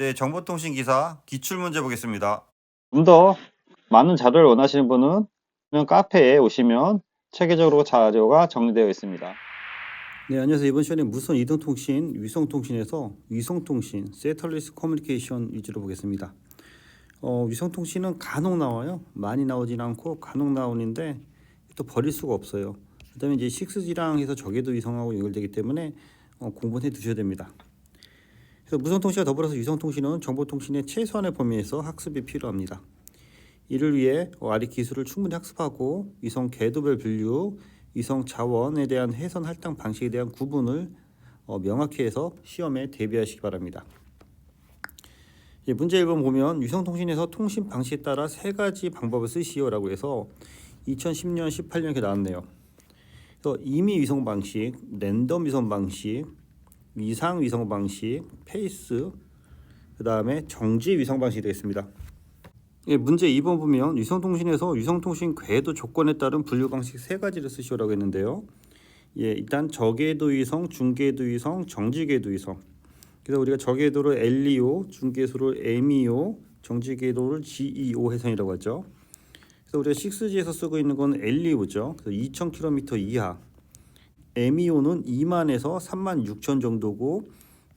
네, 정보통신 기사 기출 문제 보겠습니다. 좀 더 많은 자료를 원하시는 분은 그냥 카페에 오시면 체계적으로 자료가 정리되어 있습니다. 네, 안녕하세요. 이번 시간에 무선 이동통신, 위성통신에서 위성통신, 세털리스 커뮤니케이션 위주로 보겠습니다. 어, 위성통신은 간혹 나와요. 많이 나오진 않고 간혹 나오는데 또 버릴 수가 없어요. 그다음에 이제 6G랑 해서 저궤도 위성하고 연결되기 때문에 어, 공부해 두셔야 됩니다. 그래서 무선통신과 더불어서 위성통신은 정보통신의 최소한의 범위에서 학습이 필요합니다. 이를 위해 어, 아래 기술을 충분히 학습하고 위성 궤도별 분류, 위성 자원에 대한 해선 할당 방식에 대한 구분을 어, 명확히 해서 시험에 대비하시기 바랍니다. 예, 문제 1번 보면 위성통신에서 통신 방식에 따라 세 가지 방법을 쓰시오라고 해서 2010년, 18년 이렇게 나왔네요. 그래서 임의 위성 방식, 랜덤 위성 방식, 위상 위성 방식, 페이스, 그 다음에 정지 위성 방식이 되겠습니다. 예, 문제 2번 보면 위성통신에서 위성통신 궤도 조건에 따른 분류 방식 세 가지를 쓰시오라고 했는데요. 예, 일단 저궤도 위성, 중궤도 위성, 정지궤도 위성. 그래서 우리가 저궤도를 LEO, 중궤도를 MEO, 정지궤도를 GEO 해선이라고 하죠. 그래서 우리가 6G에서 쓰고 있는 건 LEO죠. 그래서 2,000km 이하. MEO는 2만에서 3만 6천 정도고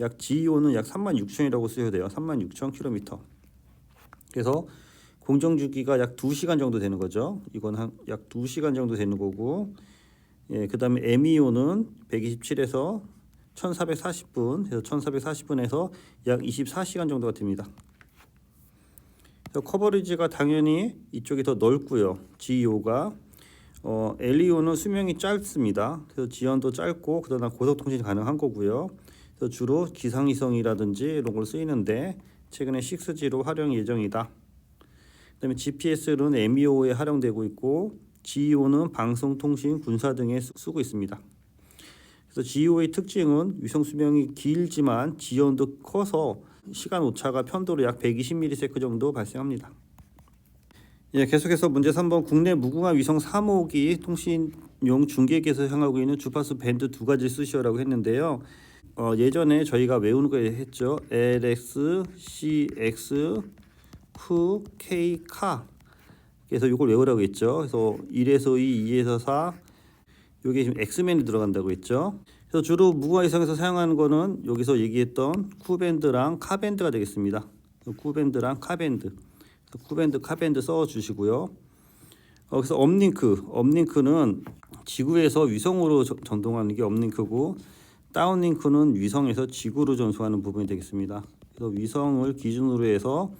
약 GEO는 약 3만 6천이라고 쓰셔야 돼요. 3만 6천 km. 그래서 공정 주기가 약 2시간 정도 되는 거죠. 이건 한 약 2시간 정도 되는 거고 예, 그다음에 MEO는 127에서 1440분 해서 1440분에서 약 24시간 정도가 됩니다. 커버리지가 당연히 이쪽이 더 넓고요. GEO가 어, LEO는 수명이 짧습니다. 그래서 지연도 짧고 그러나 고속 통신이 가능한 거고요. 그래서 주로 기상위성이라든지 이런 걸 쓰이는데 최근에 6G로 활용 예정이다. 그다음에 GPS는 MEO에 활용되고 있고 GEO는 방송, 통신, 군사 등에 쓰- 쓰고 있습니다. 그래서 GEO의 특징은 위성 수명이 길지만 지연도 커서 시간 오차가 편도로 약 120ms 정도 발생합니다. 예, 계속해서 문제 3번 국내 무궁화 위성 3호기 통신용 중계기에서 향하고 있는 주파수 밴드 두 가지를 쓰시오라고 했는데요. 어, 예전에 저희가 외우는 거 했죠. LX, CX, Q, K, 카. 그래서 이걸 외우라고 했죠. 그래서 1에서 2, 2에서 4. 요게 지금 엑스맨이 들어간다고 했죠. 그래서 주로 무궁화 위성에서 사용하는 거는 여기서 얘기했던 쿠 밴드랑 카 밴드가 되겠습니다. 쿠 밴드랑 카 밴드. 쿠밴드, 카밴드 써 주시고요. 어, 그래서 업링크, 업링크는 지구에서 위성으로 저- 전송하는 게 업링크고 다운링크는 위성에서 지구로 전송하는 부분이 되겠습니다. 그래서 위성을 기준으로 해서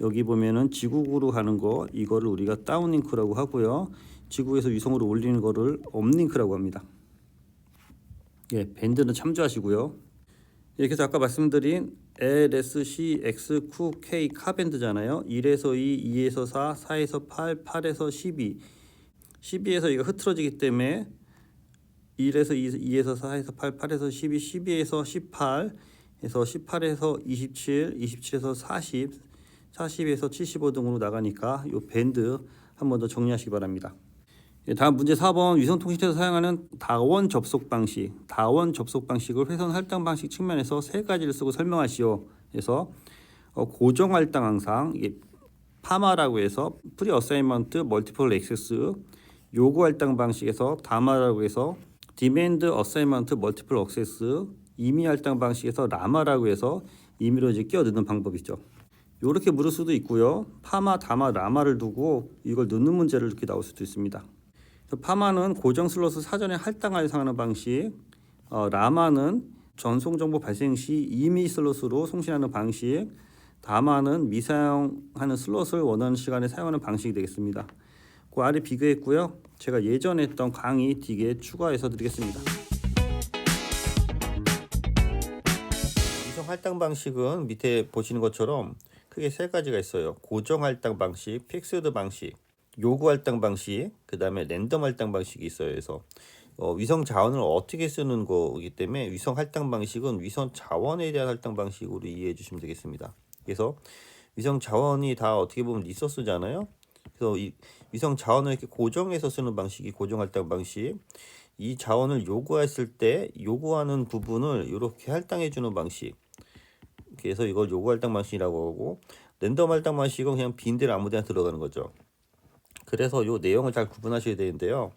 여기 보면은 지구로 가는 거 이거를 우리가 다운링크라고 하고요. 지구에서 위성으로 올리는 거를 업링크라고 합니다. 예, 밴드는 참조하시고요. 예, 그래서 아까 말씀드린 LS, C, X, Q, K 카밴드잖아요. 1에서 2, 2에서 4, 4에서 8, 8에서 12. 12에서 이거 흐트러지기 때문에 1에서 2, 2에서 4에서 8, 8에서 12, 12에서 18, 에서 18에서 27, 27에서 40, 40에서 75 등으로 나가니까 이 밴드 한 번 더 정리하시기 바랍니다. 예, 다음 문제 4번 위성통신에서 사용하는 다원 접속 방식, 다원 접속 방식을 회선 할당 방식 측면에서 세 가지를 쓰고 설명하시오. 그래서 어, 고정 할당 항상 이게 파마라고 해서 프리 어사이먼트 멀티플 액세스 요구 할당 방식에서 다마라고 해서 디맨드 어사이먼트 멀티플 액세스 임의 할당 방식에서 라마라고 해서 임의로 이제 끼워 넣는 방법이죠. 이렇게 물을 수도 있고요. 파마, 다마, 라마를 두고 이걸 넣는 문제를 이렇게 나올 수도 있습니다. 파마는 고정 슬롯을 사전에 할당하여 사용하는 방식, 어, 라마는 전송 정보 발생 시 임의 슬롯으로 송신하는 방식, 다마는 미사용하는 슬롯을 원하는 시간에 사용하는 방식이 되겠습니다. 그 아래 비교했고요. 제가 예전에 했던 강의 뒤에 추가해서 드리겠습니다. 위성 할당 방식은 밑에 보시는 것처럼 크게 세 가지가 있어요. 고정 할당 방식, 픽스드 방식, 요구 할당 방식, 그 다음에 랜덤 할당 방식이 있어요. 그래서 어, 위성 자원을 어떻게 쓰는 거기 때문에 위성 할당 방식은 위성 자원에 대한 할당 방식으로 이해해 주시면 되겠습니다. 그래서 위성 자원이 다 어떻게 보면 리소스잖아요. 그래서 이 위성 자원을 이렇게 고정해서 쓰는 방식이 고정 할당 방식. 이 자원을 요구했을 때 요구하는 부분을 이렇게 할당해 주는 방식. 그래서 이걸 요구 할당 방식이라고 하고 랜덤 할당 방식은 그냥 빈대로 아무 데나 들어가는 거죠. 그래서 요 내용을 잘 구분하셔야 되는데요.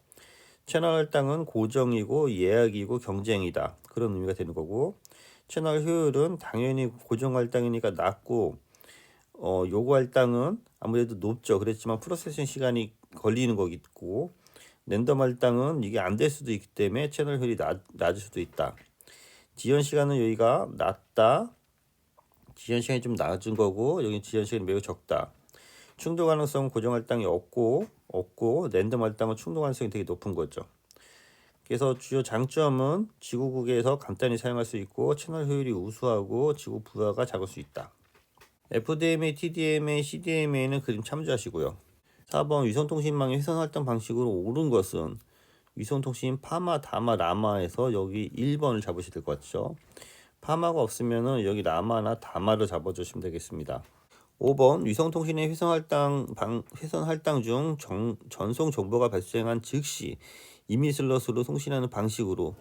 채널 할당은 고정이고 예약이고 경쟁이다. 그런 의미가 되는 거고 채널 효율은 당연히 고정 할당이니까 낮고 어, 요구 할당은 아무래도 높죠. 그렇지만 프로세싱 시간이 걸리는 거겠고 랜덤 할당은 이게 안 될 수도 있기 때문에 채널 효율이 낮, 낮을 수도 있다. 지연 시간은 여기가 낮다. 지연 시간이 좀 낮은 거고 여기 지연 시간이 매우 적다. 충돌 가능성은 고정 할당이 없고 없고 랜덤 할당은 충돌 가능성이 되게 높은 거죠. 그래서 주요 장점은 지구국에서 간단히 사용할 수 있고 채널 효율이 우수하고 지구 부하가 작을 수 있다. FDMA, TDMA, CDMA는 그림 참조하시고요. 4번 위성통신망의 회선 활동 방식으로 옳은 것은 위성통신 파마, 다마, 라마에서 여기 1번을 잡으셔야 될 것 같죠. 파마가 없으면은 여기 라마나 다마를 잡아주시면 되겠습니다. 5번 위성통신의 회선 할당 방 회선 할당 중 정, 전송 정보가 발생한 즉시 이미 슬롯으로 통신하는 방식으로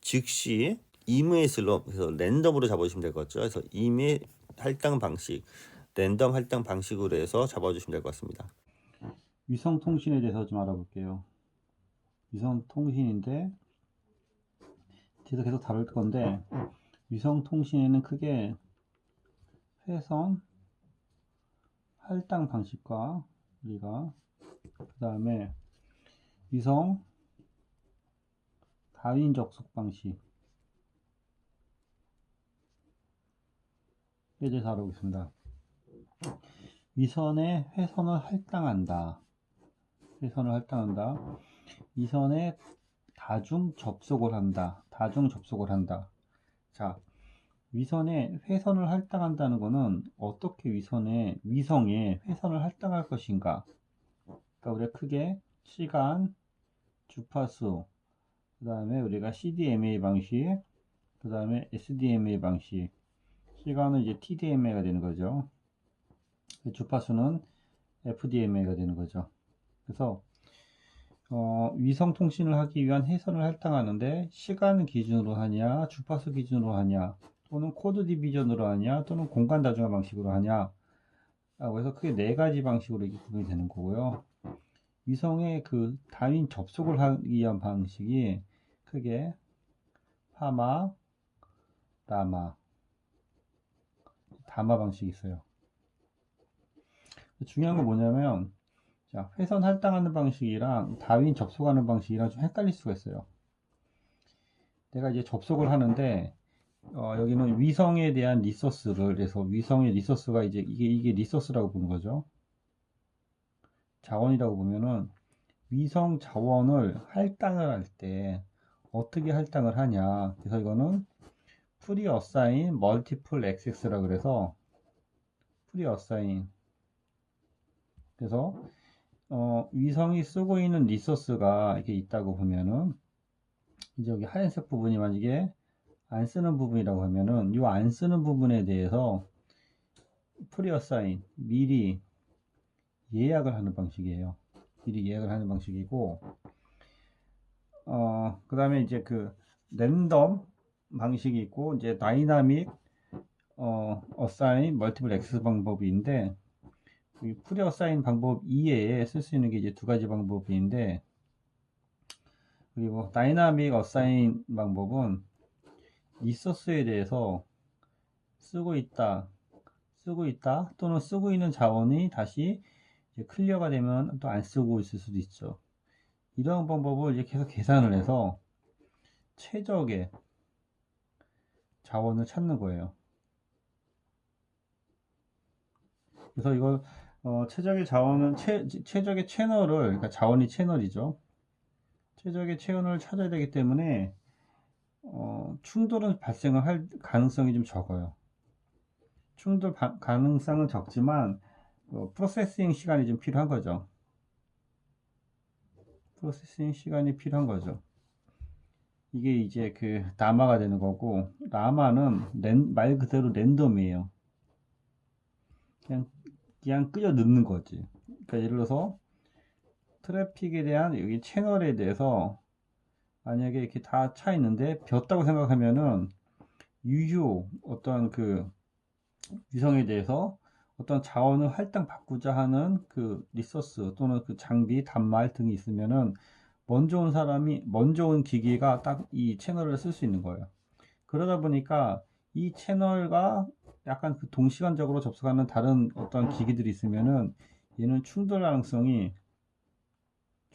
즉시 임의 슬롯 그래서 랜덤으로 잡아주시면 될 것 같죠. 그래서 임의 할당 방식 랜덤 할당 방식으로 해서 잡아주시면 될 것 같습니다. 위성 통신에 대해서 좀 알아볼게요. 위성 통신인데 뒤에서 계속 다룰 건데 위성 통신에는 크게 회선 할당 방식과 우리가 그 다음에 위성 다윈 접속 방식 에 대해서 알아보겠습니다. 위선의 회선을 할당한다. 회선을 할당한다. 위선에 다중 접속을 한다. 다중 접속을 한다. 자, 위선에 회선을 할당한다는 것은 어떻게 위선에 위성에 회선을 할당할 것인가? 그러니까 우리가 크게 시간, 주파수, 그 다음에 우리가 CDMA 방식, 그 다음에 SDMA 방식, 시간은 이제 TDMA가 되는 거죠. 주파수는 FDMA가 되는 거죠. 그래서 어, 위성 통신을 하기 위한 회선을 할당하는데 시간 기준으로 하냐, 주파수 기준으로 하냐, 또는 코드 디비전으로 하냐, 또는 공간 다중화 방식으로 하냐. 라고 해서 크게 네 가지 방식으로 이렇게 구분이 되는 거고요. 위성의 그 다윈 접속을 하기 위한 방식이 크게 파마, 라마, 다마 방식이 있어요. 중요한 건 뭐냐면, 자, 회선 할당하는 방식이랑 다윈 접속하는 방식이랑 좀 헷갈릴 수가 있어요. 내가 이제 접속을 하는데, 어, 여기는 위성에 대한 리소스를, 그래서 위성의 리소스가 이제 이게, 이게 리소스라고 보는 거죠. 자원이라고 보면은, 위성 자원을 할당을 할 때, 어떻게 할당을 하냐. 그래서 이거는 프리 어사인 멀티플 액세스라 그래서 프리 어사인 그래서 어, 위성이 쓰고 있는 리소스가 이렇게 있다고 보면은 이제 여기 하얀색 부분이 만약에 안 쓰는 부분이라고 하면은 이 안 쓰는 부분에 대해서 프리 어사인 미리 예약을 하는 방식이에요. 미리 예약을 하는 방식이고 어, 그 다음에 이제 그 랜덤 방식이 있고 이제 다이나믹 어, 어사인 멀티플 액세스 방법인데 이 프리 어사인 방법 이외에 쓸 수 있는 게 이제 두 가지 방법인데 그리고 다이나믹 어사인 방법은 리소스에 대해서 쓰고 있다 쓰고 있다 또는 쓰고 있는 자원이 다시 클리어가 되면 또 안 쓰고 있을 수도 있죠 이런 방법을 이제 계속 계산을 해서 최적의 자원을 찾는 거예요. 그래서 이걸 어, 최적의 자원은 최, 최적의 채널을 그러니까 자원이 채널이죠. 최적의 채널을 찾아야 되기 때문에 어, 충돌은 발생을 할 가능성이 좀 적어요. 충돌 바, 가능성은 적지만 어, 프로세싱 시간이 좀 필요한 거죠. 프로세싱 시간이 필요한 거죠. 이게 이제 그 라마가 되는 거고 라마는 랜, 말 그대로 랜덤이에요. 그냥 그냥 끄져 넣는 거지. 그러니까 예를 들어서 트래픽에 대한 여기 채널에 대해서 만약에 이렇게 다 차 있는데 벼었다고 생각하면은 유효 어떤 그 위성에 대해서 어떤 자원을 할당 바꾸자 하는 그 리소스 또는 그 장비, 단말 등이 있으면은 먼저 온 사람이 먼저 온 기기가 딱 이 채널을 쓸 수 있는 거예요. 그러다 보니까 이 채널과 약간 그 동시간적으로 접속하는 다른 어떤 기기들이 있으면은 얘는 충돌 가능성이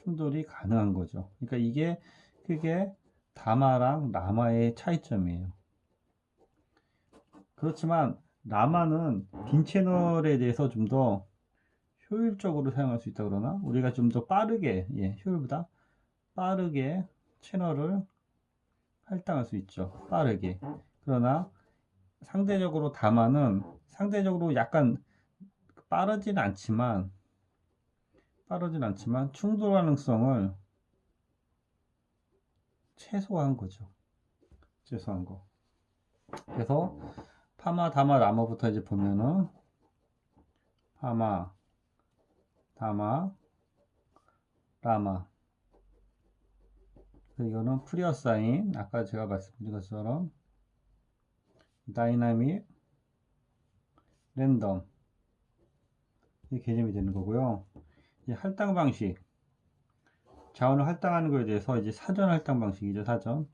충돌이 가능한 거죠. 그러니까 이게 크게 다마랑 라마의 차이점이에요. 그렇지만 라마는 빈 채널에 대해서 좀 더 효율적으로 사용할 수 있다 그러나 우리가 좀 더 빠르게 예, 효율보다 빠르게 채널을 할당할 수 있죠. 빠르게. 그러나 상대적으로 다마는 상대적으로 약간 빠르진 않지만 빠르진 않지만 충돌 가능성을 최소화한 거죠. 최소한 거. 그래서 파마, 다마, 라마부터 이제 보면은 파마, 다마, 라마. 이거는 프리어사인 아까 제가 말씀드린 것처럼 다이나믹, 랜덤 이 개념이 되는 거고요. 이 할당 방식 자원을 할당하는 거에 대해서 이제 사전 할당 방식이죠 사전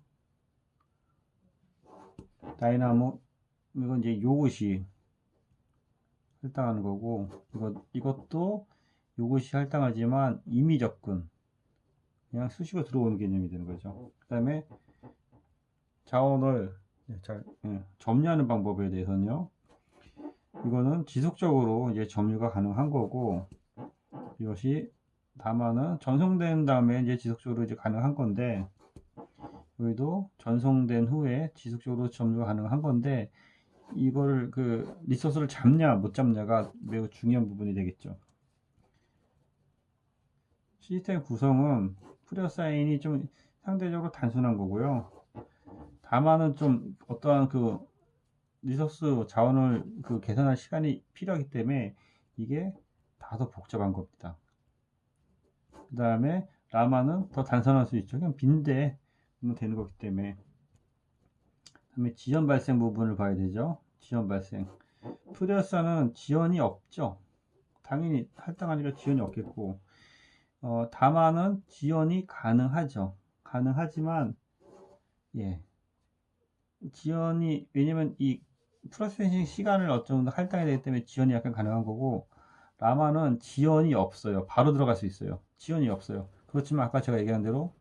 다이나모 이건 이제 요것이 할당하는 거고 이거 이것도 요것이 할당하지만 임의 접근 그냥 수시로 들어오는 개념이 되는 거죠. 그 다음에 자원을 잘 예, 점유하는 방법에 대해서는요. 이거는 지속적으로 이제 점유가 가능한 거고 이것이 다만은 전송된 다음에 이제 지속적으로 이제 가능한 건데 여기도 전송된 후에 지속적으로 점유가 가능한 건데 이걸 그 리소스를 잡냐 못 잡냐가 매우 중요한 부분이 되겠죠. 시스템 구성은 프리어사인이 좀 상대적으로 단순한 거고요. 다만은 좀 어떠한 그 리소스 자원을 그 계산할 시간이 필요하기 때문에 이게 다소 복잡한 겁니다. 그 다음에 라마는 더 단순할 수 있죠. 그냥 빈대 되는 거기 때문에. 그 다음에 지연 발생 부분을 봐야 되죠. 지연 발생. 프리어사는 지연이 없죠. 당연히 할당하니까 지연이 없겠고, 어, 다만은 지연이 가능하죠. 가능하지만, 예. 지연이, 왜냐면 이 프로세싱 시간을 어느 정도 할당해야 되기 때문에 지연이 약간 가능한 거고, 라마는 지연이 없어요. 바로 들어갈 수 있어요. 지연이 없어요. 그렇지만 아까 제가 얘기한 대로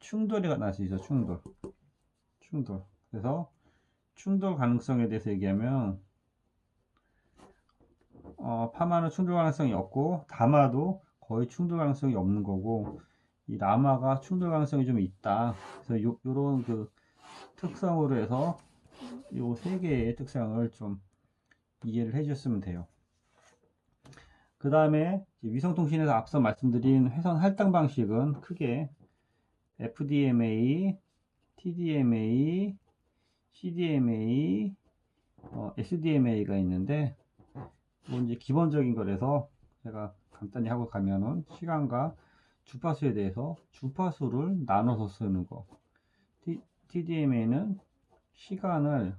충돌이 날 수 있어. 충돌. 충돌. 그래서 충돌 가능성에 대해서 얘기하면 어, 파마는 충돌 가능성이 없고 다마도 거의 충돌 가능성이 없는 거고 이 라마가 충돌 가능성이 좀 있다. 그래서 요, 요런 그 특성으로 해서 요 세 개의 특성을 좀 이해를 해 주셨으면 돼요. 그 다음에 위성통신에서 앞서 말씀드린 회선 할당 방식은 크게 FDMA, TDMA, CDMA, 어, SDMA가 있는데 뭐 이제 기본적인 거라서 제가 간단히 하고 가면은 시간과 주파수에 대해서 주파수를 나눠서 쓰는 거. T, TDMA는 시간을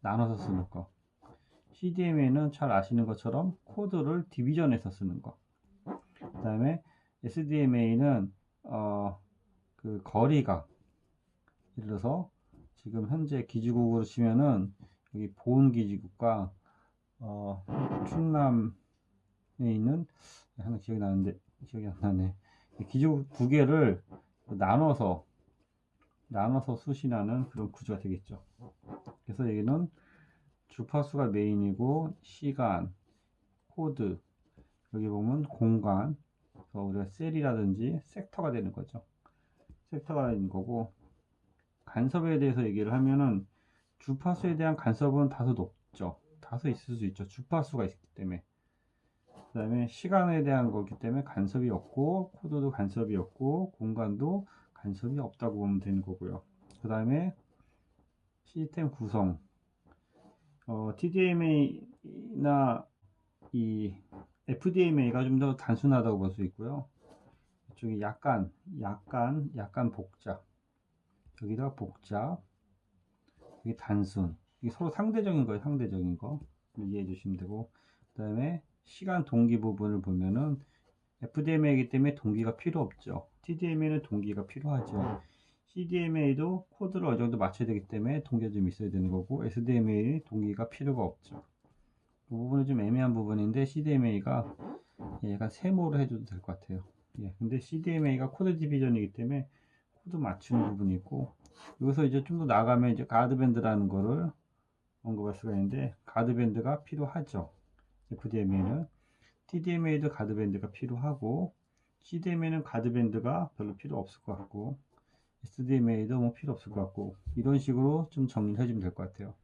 나눠서 쓰는 거. CDMA는 잘 아시는 것처럼 코드를 디비전해서 쓰는 거. 그 다음에 SDMA는 어, 그 거리가 예를 들어서 지금 현재 기지국으로 치면은 여기 보은 기지국과 어, 충남에 있는 하나 기억이 나는데 기억이 안 나네. 기지국 두 개를 나눠서 나눠서 수신하는 그런 구조가 되겠죠. 그래서 여기는 주파수가 메인이고 시간, 코드 여기 보면 공간 우리가 셀이라든지 섹터가 되는 거죠. 섹터가 있는 거고 간섭에 대해서 얘기를 하면은 주파수에 대한 간섭은 다소 높죠. 다소 있을 수 있죠. 주파수가 있기 때문에. 그 다음에 시간에 대한 거기 때문에 간섭이 없고 코드도 간섭이 없고 공간도 간섭이 없다고 보면 되는 거고요. 그 다음에 시스템 구성 어, TDMA나 이 FDMA가 좀 더 단순하다고 볼 수 있고요. 이쪽이 약간, 약간, 약간 복잡. 여기다 복잡. 여기 단순. 이게 서로 상대적인 거예요, 상대적인 거. 이해해 주시면 되고 그 다음에 시간 동기 부분을 보면은 FDMA이기 때문에 동기가 필요 없죠. TDMA는 동기가 필요하죠. CDMA도 코드를 어느 정도 맞춰야 되기 때문에 동기가 좀 있어야 되는 거고 SDMA 동기가 필요가 없죠. 그 부분은 좀 애매한 부분인데 CDMA가 약간 세모로 해줘도 될 것 같아요. 예, 근데 CDMA가 코드 디비전이기 때문에 코드 맞추는 부분이 있고 여기서 이제 좀 더 나가면 이제 가드밴드라는 거를 언급할 수가 있는데 가드밴드가 필요하죠. FDMA는 TDMA도 가드밴드가 필요하고 CDMA는 가드밴드가 별로 필요 없을 것 같고 SDMA도 뭐 필요 없을 것 같고 이런 식으로 좀 정리를 해주면 될 것 같아요.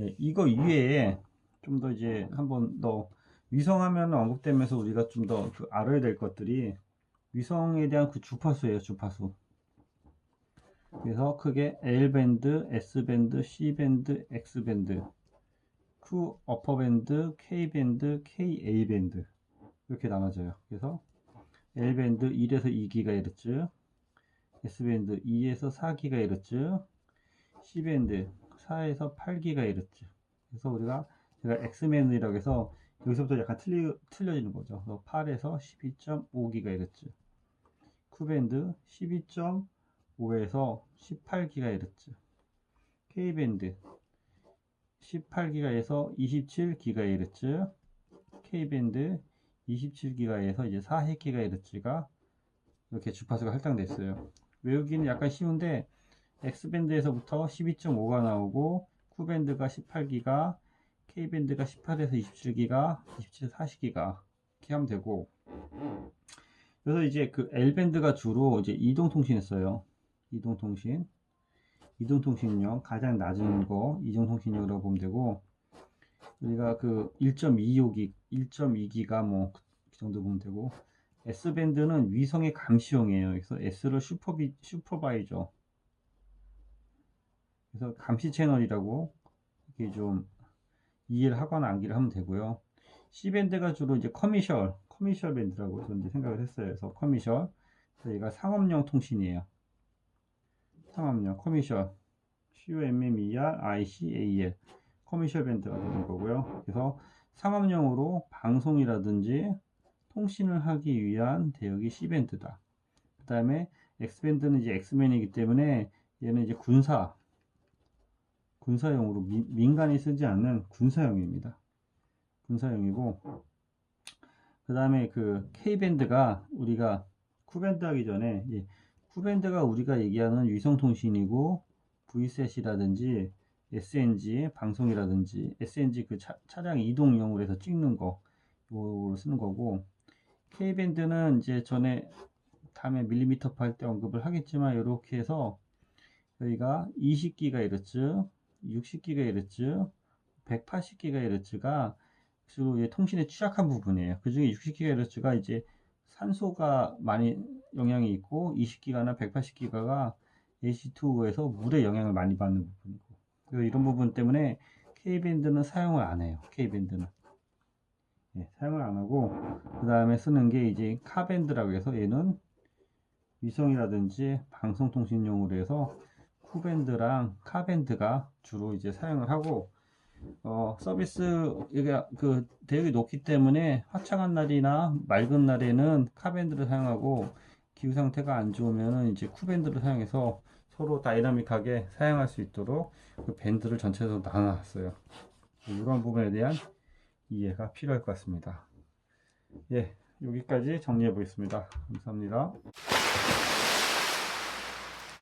예, 이거 이외에 좀 더 이제 한번 더 위성하면 언급되면서 우리가 좀 더 그 알아야 될 것들이 위성에 대한 그 주파수예요, 주파수. 그래서 크게 L밴드, S밴드, C밴드, X밴드, Q 어퍼밴드, K밴드, KA밴드 이렇게 나눠져요. 그래서 L밴드 1에서 2GHz, S밴드 2에서 4GHz, C밴드 4에서 8GHz. 그래서 우리가 제가 X밴드라고 해서 여기서부터 약간 틀리, 틀려지는 거죠. 그래서 8에서 12.5GHz, Q밴드 12.5에서 18GHz, K밴드 18기가에서 27기가헤르츠, K밴드 27기가에서 이제 40기가헤르츠가 이렇게 주파수가 할당됐어요. 외우기는 약간 쉬운데 X밴드에서부터 12.5가 나오고 Q밴드가 18기가, K밴드가 18에서 27기가, 27에서 40기가 이렇게 하면 되고 그래서 이제 그 L밴드가 주로 이제 이동통신 했어요. 이동통신. 이동통신용 가장 낮은 거 이동통신용이라고 보면 되고 우리가 그 1.25기 1.2기가 뭐 그 정도 보면 되고 S밴드는 위성의 감시용이에요. 그래서 S를 슈퍼비 슈퍼바이저 그래서 감시 채널이라고 이렇게 좀 이해를 하거나 암기를 하면 되고요. C밴드가 주로 이제 커미셜 커미셜 밴드라고 저는 이제 생각을 했어요. 그래서 커미셜 그래서 얘가 상업용 통신이에요. 상업용 커미셜 COMMER ICAL 커미셜 밴드가 되는 거고요. 그래서 상업용으로 방송이라든지 통신을 하기 위한 대역이 C밴드다. 그 다음에 X밴드는 이제 X맨이기 때문에 얘는 이제 군사 군사용으로 미- 민간이 쓰지 않는 군사용입니다. 군사용이고 그 다음에 그 K밴드가 우리가 쿠밴드 하기 전에 이 쿠밴드가 우리가 얘기하는 위성통신이고 VSAT이라든지 SNG 방송이라든지 SNG 그 차, 차량 이동용으로 해서 찍는 거 이걸 쓰는 거고 K밴드는 이제 전에 다음에 밀리미터 할때 언급을 하겠지만 이렇게 해서 여기가 20GHz, 60GHz, 180GHz가 주로 통신에 취약한 부분이에요. 그 중에 60GHz가 이제 산소가 많이 영향이 있고 20기가나 180기가가 AC2에서 물의 영향을 많이 받는 부분이고 이런 부분 때문에 K밴드는 사용을 안 해요. K밴드는 예, 사용을 안 하고 그 다음에 쓰는 게 이제 카밴드라고 해서 얘는 위성이라든지 방송통신용으로 해서 쿠밴드랑 카밴드가 주로 이제 사용을 하고 어, 서비스, 그 대역이 높기 때문에 화창한 날이나 맑은 날에는 카밴드를 사용하고 기후 상태가 안 좋으면은 이제 쿠밴드를 사용해서 서로 다이나믹하게 사용할 수 있도록 그 밴드를 전체적으로 나눠놨어요. 이런 부분에 대한 이해가 필요할 것 같습니다. 예, 여기까지 정리해 보겠습니다. 감사합니다.